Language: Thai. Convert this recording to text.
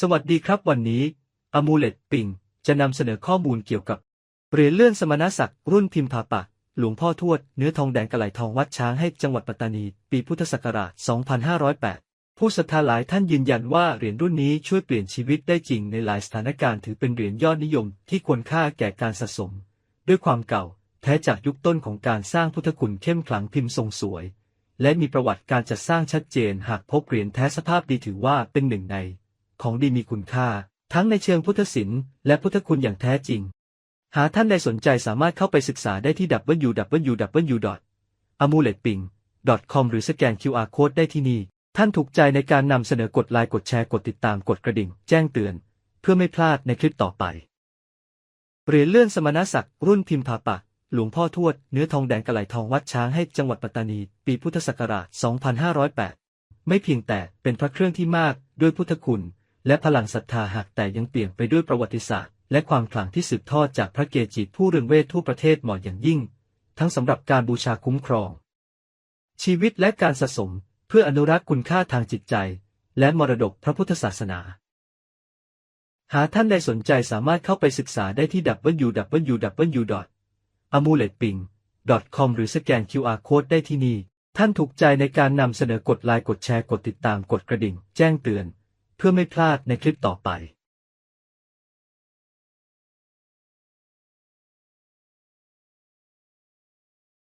สวัสดีครับวันนี้อมูเลตปิงจะนำเสนอข้อมูลเกี่ยวกับเหรียญเลื่อนสมณศักดิ์รุ่นพิมพาปะ หลวงพ่อทวด เนื้อทองแดงกระไหลทองวัดช้างให้จังหวัดปัตตานี ปีพุทธศักราช 2508 ผู้ศรัทธาหลายท่านยืนยันว่าเหรียญรุ่นนี้ช่วยเปลี่ยนชีวิตได้จริงในหลายสถานการณ์ถือเป็นเหรียญยอดนิยมที่ควรค่าแก่การสะสม ด้วยความเก่า แท้จากยุคต้นของการสร้างพุทธคุณเข้มขลังพิมพ์ทรงสวย และมีประวัติการจัดสร้างชัดเจนหากพบเหรียญแท้สภาพดีถือว่าเป็นหนึ่งใน ของดีมีคุณค่า ทั้งในเชิงพุทธศิลป์และพุทธคุณอย่างแท้จริง หากท่านใดสนใจสามารถเข้าไปศึกษาได้ที่ www.amuletping.com หรือสแกน QR Code ได้ที่นี่ ท่านถูกใจในการนำเสนอกดไลค์กดแชร์กดติดตามกดกระดิ่ง แจ้งเตือน เพื่อไม่พลาดในคลิปต่อไปเหรียญเลื่อนสมณศักดิ์รุ่นพิมพาปะหลวงพ่อทวด เนื้อทองแดงกระไหลทองวัดช้างให้จังหวัดปัตตานี ปีพุทธศักราช 2508 ไม่เพียงแต่เป็นพระเครื่องที่มากด้วยพุทธคุณ และพลังศรัทธาหากแต่ยังเปลี่ยนไปด้วยประวัติศาสตร์ และความขลังที่สืบทอดจากพระเกจิผู้เรืองเวททั่วประเทศเหมาะอย่างยิ่ง ทั้งสำหรับการบูชาคุ้มครอง ชีวิตและการสะสมเพื่ออนุรักษ์คุณค่าทางจิตใจ และมรดกพระพุทธศาสนา หากท่านใดสนใจสามารถเข้าไปศึกษาได้ที่ www.amuletping.com หรือสแกน QR Code ได้ที่นี่ ท่านถูกใจในการนำเสนอกดไลค์กดแชร์กดติดตามกดกระดิ่ง แจ้งเตือน เพื่อไม่พลาดในคลิปต่อไป